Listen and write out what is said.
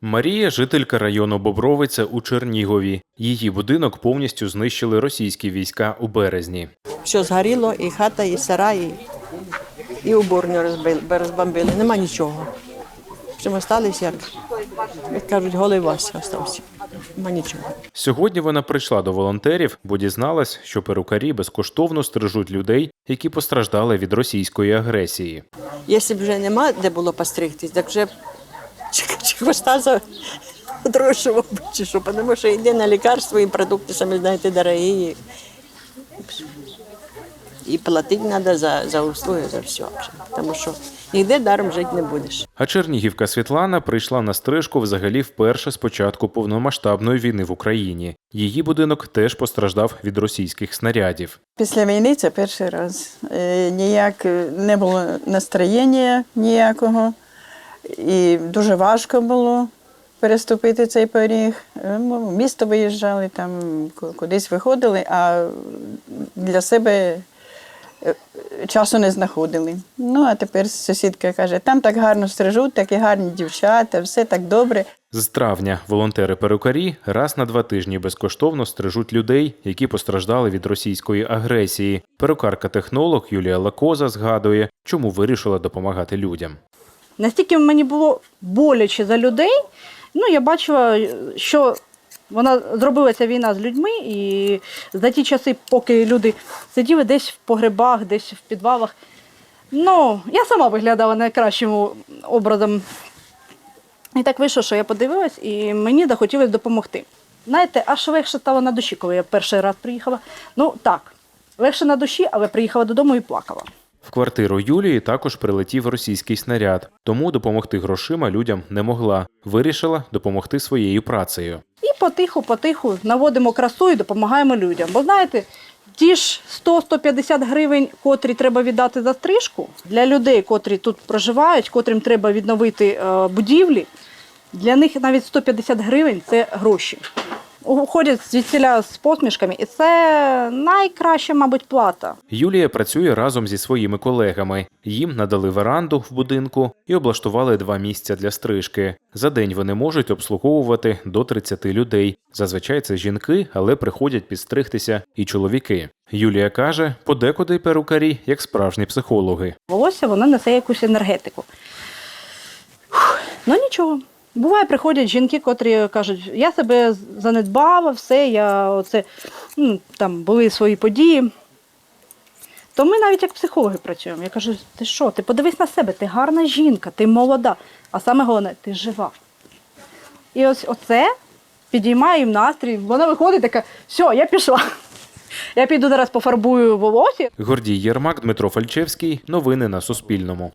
Марія жителька району Бобровиця у Чернігові. Її будинок повністю знищили російські війська у березні. Все згоріло, і хата, і сарай, і, і уборню розбили, розбомбили. Нема нічого. Всім остались, як, як кажуть, голий Вася остався. Нема нічого. Сьогодні вона прийшла до волонтерів, бо дізналась, що перукарі безкоштовно стрижуть людей, які постраждали від російської агресії. Якщо б вже нема де було постригтись, так вже чи, чи хвоста за чи що, тому що йде на лікарство і продукти, самі знаєте, дорогі. І, і платити треба за, за услуги, за все. Тому що ніде даром жити не будеш. А Чернігівка Світлана прийшла на стрижку взагалі вперше з початку повномасштабної війни в Україні. Її будинок теж постраждав від російських снарядів. Після війни це перший раз. Е, Ніяк е, не було настроєння ніякого, і дуже важко було переступити цей поріг. Е, В місто виїжджали, там кудись виходили, а для себе е, часу не знаходили. Ну, а тепер сусідка каже, там так гарно стрижуть, такі гарні дівчата, все так добре. З травня волонтери-перукарі раз на два тижні безкоштовно стрижуть людей, які постраждали від російської агресії. Перукарка-технолог Юлія Лакоза згадує, чому вирішила допомагати людям. Настільки мені було боляче за людей. Ну, я бачила, що вона зробила війна з людьми, і за ті часи, поки люди сиділи десь в погребах, десь в підвалах. Ну, я сама виглядала найкращим образом. І так вийшло, що я подивилась, і мені захотілося допомогти. Знаєте, аж легше стало на душі, коли я перший раз приїхала. Ну так, легше на душі, але приїхала додому і плакала. В квартиру Юлії також прилетів російський снаряд, тому допомогти грошима людям не могла. Вирішила допомогти своєю працею. І потиху-потиху наводимо красу і допомагаємо людям. Бо знаєте, ті ж 100-150 гривень, котрі треба віддати за стрижку, для людей, котрі тут проживають, котрим треба відновити е, будівлі, для них навіть 150 гривень це гроші. Уходять звідсіля з посмішками, і це найкраща, мабуть, плата. Юлія працює разом зі своїми колегами. Їм надали веранду в будинку і облаштували два місця для стрижки. За день вони можуть обслуговувати до 30 людей. Зазвичай це жінки, але приходять підстригтися і чоловіки. Юлія каже, подекуди перукарі як справжні психологи. волосся воно несе якусь енергетику. Фух, Ну нічого. Буває, приходять жінки, котрі кажуть, я себе занедбала, все, я оце, ну, там були свої події. То ми навіть як психологи працюємо. Я кажу, ти що, ти подивись на себе, ти гарна жінка, ти молода, а саме головне, ти жива. І ось оце підіймає їм настрій. Вона виходить така, все, я пішла. Я піду зараз пофарбую волосся. Гордій Єрмак, Дмитро Фальчевський. Новини на Суспільному.